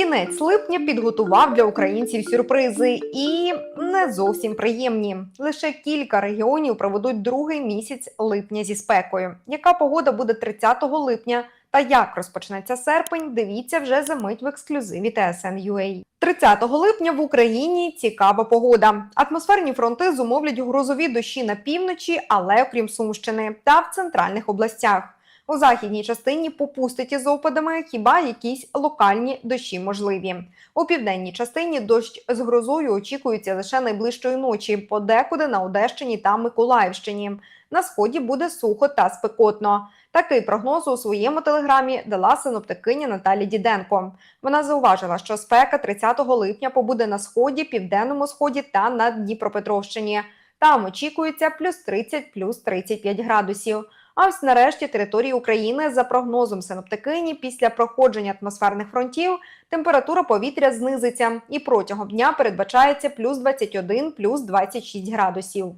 Кінець липня підготував для українців сюрпризи і не зовсім приємні. Лише кілька регіонів проведуть другий місяць липня зі спекою. Яка погода буде 30 липня та як розпочнеться серпень? Дивіться вже за мить в ексклюзиві TSN.ua. 30 липня в Україні цікава погода. Атмосферні фронти зумовлять грозові дощі на півночі, але окрім Сумщини та в центральних областях. У західній частині попустить із опадами хіба якісь локальні дощі можливі. У південній частині дощ з грозою очікується лише найближчої ночі, подекуди на Одещині та Миколаївщині. На сході буде сухо та спекотно. Такий прогноз у своєму телеграмі дала синоптикиня Наталі Діденко. Вона зауважила, що спека 30 липня побуде на сході, південному сході та на Дніпропетровщині. Там очікується плюс 30, плюс 35 градусів. А ось нарешті території України, за прогнозом синоптикині, після проходження атмосферних фронтів температура повітря знизиться і протягом дня передбачається плюс 21, плюс 26 градусів.